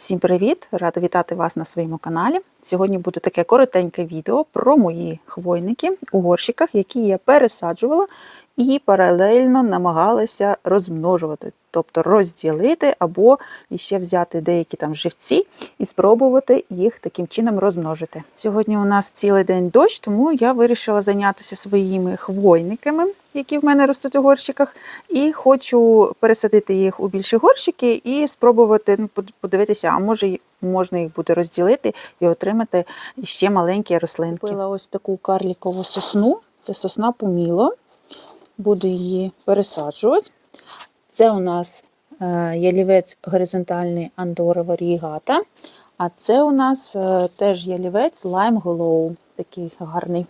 Всім привіт! Рада вітати вас на своєму каналі. Сьогодні буде таке коротеньке відео про мої хвойники у горщиках, які я пересаджувала і паралельно намагалася розмножувати, тобто розділити або ще взяти деякі там живці і спробувати їх таким чином розмножити. Сьогодні у нас цілий день дощ, тому я вирішила зайнятися своїми хвойниками, які в мене ростуть у горщиках, і хочу пересадити їх у більші горщики і спробувати ну, подивитися, а може можна їх буде розділити і отримати ще маленькі рослинки. Купила ось таку карлікову сосну, це сосна поміло. Буду її пересаджувати. Це у нас е, ялівець горизонтальний Андора варігата, а це у нас е, теж ялівець Lime Glow, такий гарний.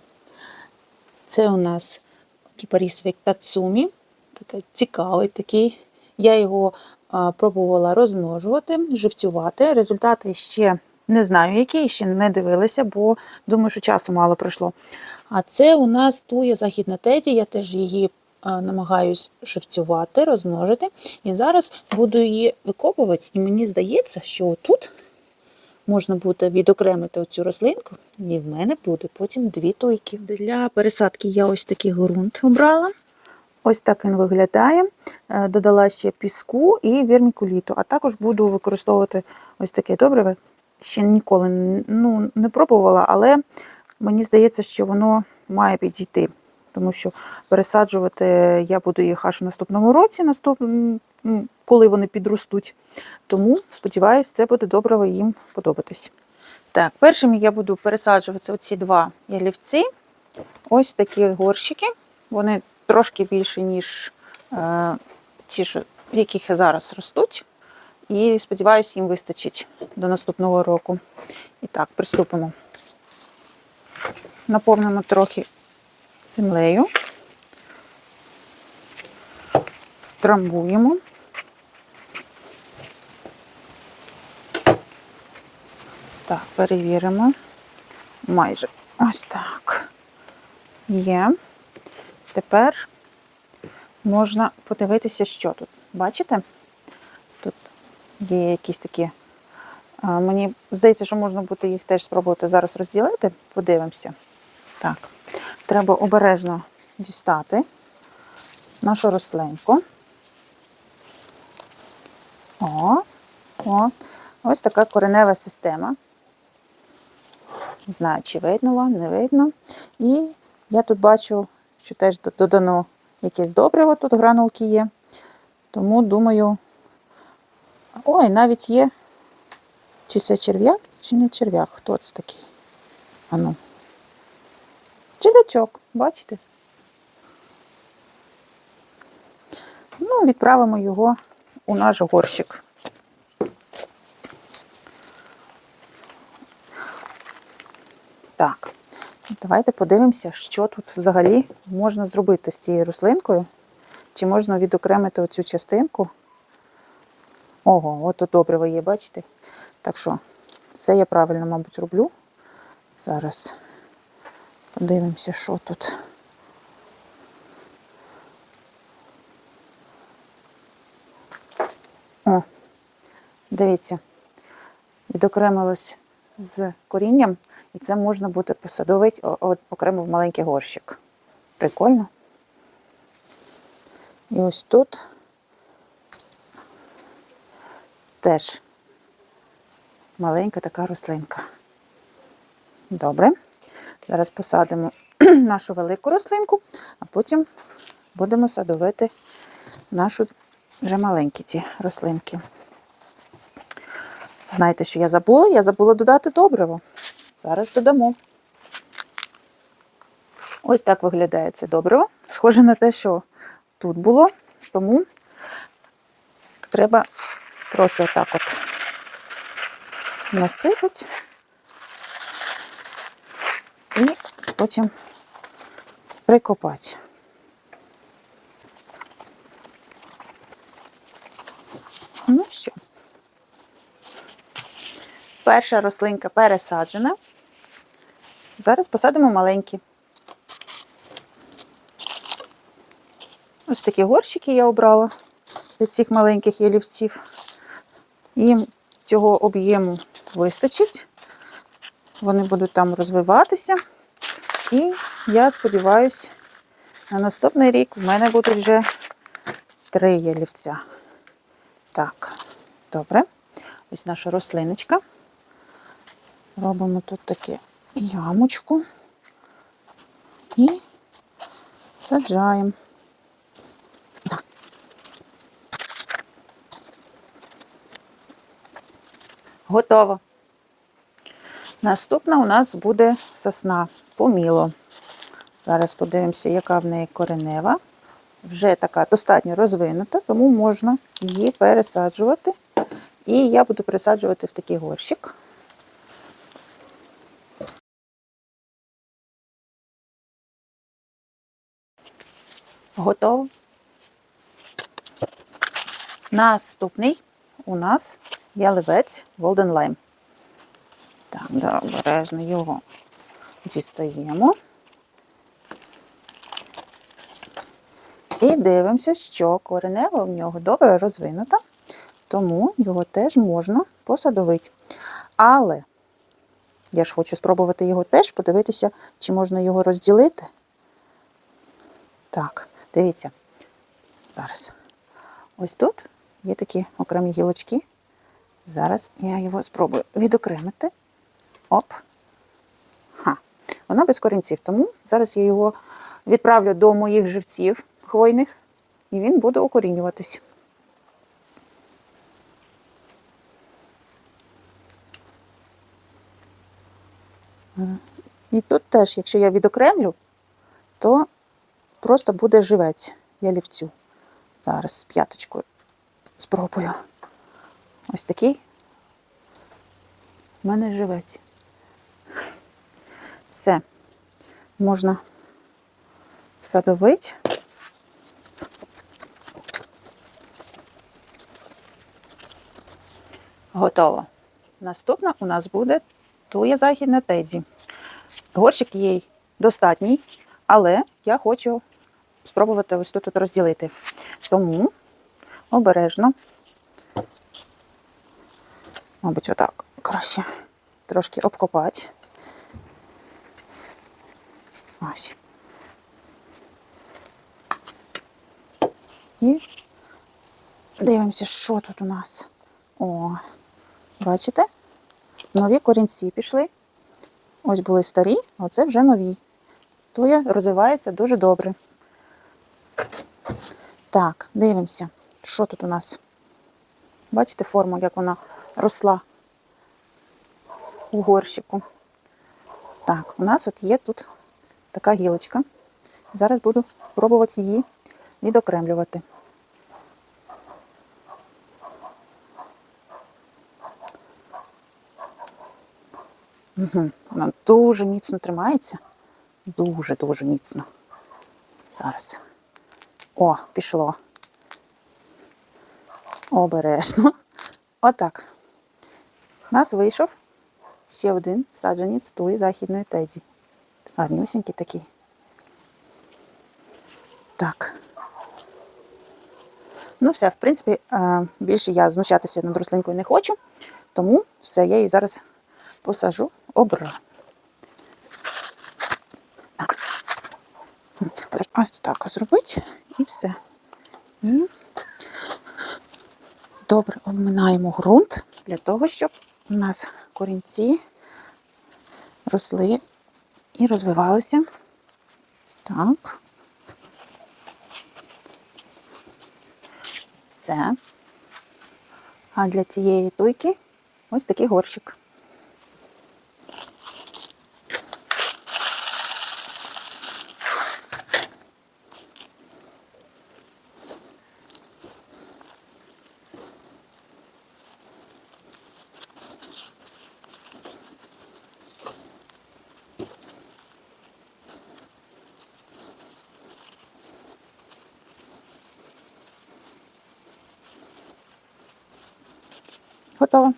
Це у нас кіпарісовик Тацумі, такий цікавий такий. Я його пробувала розмножувати, живцювати. Результати ще не знаю, які, ще не дивилася, бо думаю, що часу мало пройшло. А це у нас туя західна теді, я теж її намагаюсь живцювати, розмножити. І зараз буду її викопувати, і мені здається, що тут можна буде відокремити оцю рослинку, і в мене буде потім дві туйки. Для пересадки я ось такий ґрунт обрала. Ось так він виглядає. Е, Додала ще піску і вірмікуліту, а також буду використовувати ось таке добриве. Ще ніколи ну, не пробувала, але мені здається, що воно має підійти. Тому що пересаджувати я буду їх аж в наступному році, наступ... коли вони підростуть. Тому, сподіваюся, це буде добре їм подобатись. Так, першим я буду пересаджувати оці два ялівці. Ось такі горщики. Вони трошки більше, ніж е, ті, що, яких зараз ростуть. І сподіваюся, їм вистачить до наступного року. І так, приступимо. Наповнимо трохи землею. Втрамбуємо. Так, перевіримо. Майже ось так. Є. Тепер можна подивитися, що тут. Бачите? Тут є якісь такі. Мені здається, що можна буде їх теж спробувати зараз розділити. Подивимося. Так, треба обережно дістати нашу рослинку. О, о, ось така коренева система. Не знаю, чи видно вам, не видно. І я тут бачу, що теж додано якесь добриво, тут гранулки є. Тому думаю, ой, навіть є. Чи це черв'як, чи не черв'як? Хто це такий? Ану. Черв'ячок, бачите? Ну, відправимо його у наш горщик. Так, давайте подивимося, що тут взагалі можна зробити з цією рослинкою. Чи можна відокремити оцю частинку? Ого, от тут добриво є, бачите? Так що, все я правильно, мабуть, роблю. Зараз подивимося, що тут. О, дивіться, відокремилось з корінням, і це можна буде посадовити окремо в маленький горщик. Прикольно. І ось тут теж маленька така рослинка. Добре. Зараз посадимо нашу велику рослинку, а потім будемо садовити нашу вже маленькі ці рослинки. Знаєте, що я забула? Я забула додати добриво. Зараз додамо. Ось так виглядає це добриво. Схоже на те, що тут було, тому треба трохи отак от насипати і потім прикопати. Ну що, перша рослинка пересаджена. Зараз посадимо маленькі. Ось такі горщики я обрала для цих маленьких ялівців. Їм цього об'єму вистачить. Вони будуть там розвиватися. І я сподіваюся, на наступний рік в мене будуть вже три ялівця. Так, добре. Ось наша рослиночка. Робимо тут таке ямочку і саджаємо. Готово. Наступна у нас буде сосна поміло. Зараз подивимося, яка в неї коренева. Вже така достатньо розвинута, тому можна її пересаджувати. І я буду пересаджувати в такий горщик. Готово. Наступний у нас яливець Golden Lime. Так, да, обережно його дістаємо. І дивимося, що коренева в нього добре розвинута, тому його теж можна посадовити. Але я ж хочу спробувати його теж, подивитися, чи можна його розділити. Так, дивіться. Зараз. Ось тут є такі окремі гілочки. Зараз я його спробую відокремити. Оп. Ха. Воно без корінців, тому зараз я його відправлю до моїх живців хвойних, і він буде укорінюватись. І тут теж, якщо я відокремлю, то просто буде живець ялівцю. Зараз з п'яточкою спробую. Ось такий в мене живець. Все. Можна садовити. Готово. Наступна у нас буде туя західна тедзі. Горщик їй достатній, але я хочу спробувати ось тут от розділити. Тому обережно, мабуть, отак краще трошки обкопати. Ось. І дивимося, що тут у нас. О, бачите? Нові корінці пішли. Ось були старі, а оце вже нові. Туя розвивається дуже добре. Так, дивимося, що тут у нас. Бачите форму, як вона росла у горщику. Так, у нас от є тут така гілочка. Зараз буду пробувати її відокремлювати. Угу. Вона дуже міцно тримається. Дуже-дуже міцно. Зараз. О, пішло. Обережно. Отак. У нас вийшов ще один саджанець туї західної теді. Гарнюсінький такий. Так. Ну, все, в принципі, е, більше я знущатися над рослинкою не хочу, тому все, я її зараз посажу обра. Так. Ось так зробити і все. І добре обминаємо ґрунт для того, щоб у нас корінці росли і розвивалися. Так. Все. А для цієї туйки ось такий горщик. Готово.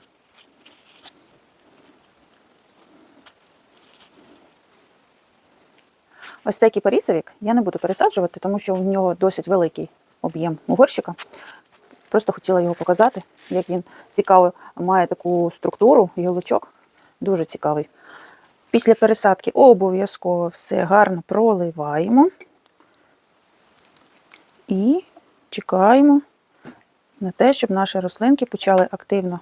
Ось цей кіпарісовик я не буду пересаджувати, тому що в нього досить великий об'єм у горщика. Просто хотіла його показати, як він цікаво має таку структуру, гілочок. Дуже цікавий. Після пересадки обов'язково все гарно проливаємо і чекаємо на те, щоб наші рослинки почали активно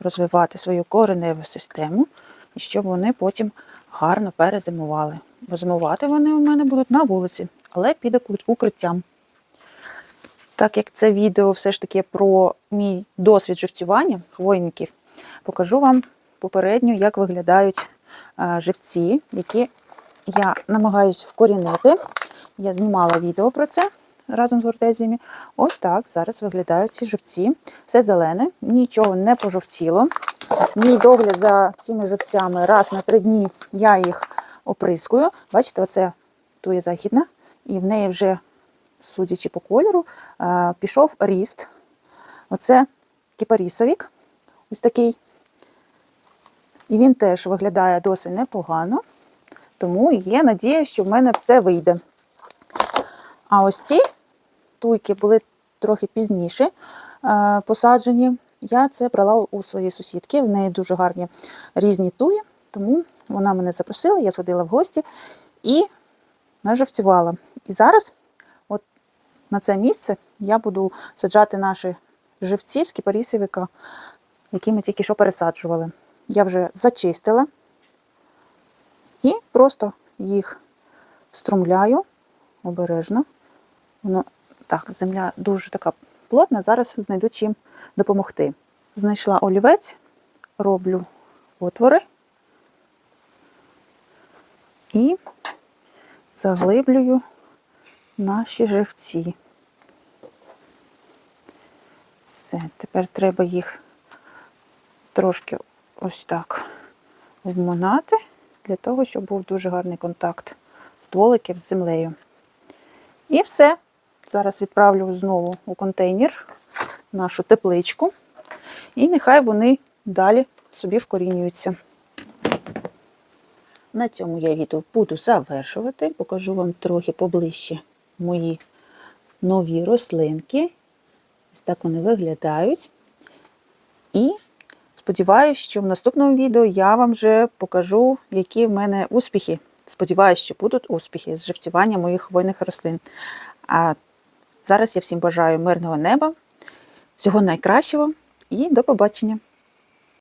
розвивати свою кореневу систему і щоб вони потім гарно перезимували. Бо зимувати вони у мене будуть на вулиці, але під укриттям. Так як це відео все ж таки про мій досвід живцювання хвойників, покажу вам попередньо, як виглядають е, живці, які я намагаюся вкорінити. Я знімала відео про це разом з гортезіями. Ось так зараз виглядають ці живці. Все зелене, нічого не пожовтіло. Мій догляд за цими живцями раз на три дні я їх оприскую. Бачите, оце тує західна, і в неї вже, судячи по кольору, е, пішов ріст. Оце кіпарісовік, ось такий. І він теж виглядає досить непогано, тому є надія, що в мене все вийде. А ось ці туйки були трохи пізніше е, посаджені. Я це брала у своєї сусідки. В неї дуже гарні різні туї, тому вона мене запросила, я сходила в гості і наживцювала. І зараз, от на це місце, я буду саджати наші живці з кіпарісовика, які ми тільки що пересаджували. Я вже зачистила і просто їх струмляю обережно. Воно так, земля дуже така плотна. Зараз знайду чим допомогти. Знайшла олівець, роблю отвори і заглиблюю наші живці. Все, тепер треба їх трошки ось так вмонати, для того, щоб був дуже гарний контакт стволиків з землею. І все. Зараз відправлю знову у контейнер нашу тепличку. І нехай вони далі собі вкорінюються. На цьому я відео буду завершувати. Покажу вам трохи поближче мої нові рослинки. Ось так вони виглядають. І сподіваюся, що в наступному відео я вам вже покажу, які в мене успіхи. Сподіваюся, що будуть успіхи з живцювання моїх хвойних рослин. А зараз я всім бажаю мирного неба, всього найкращого і до побачення!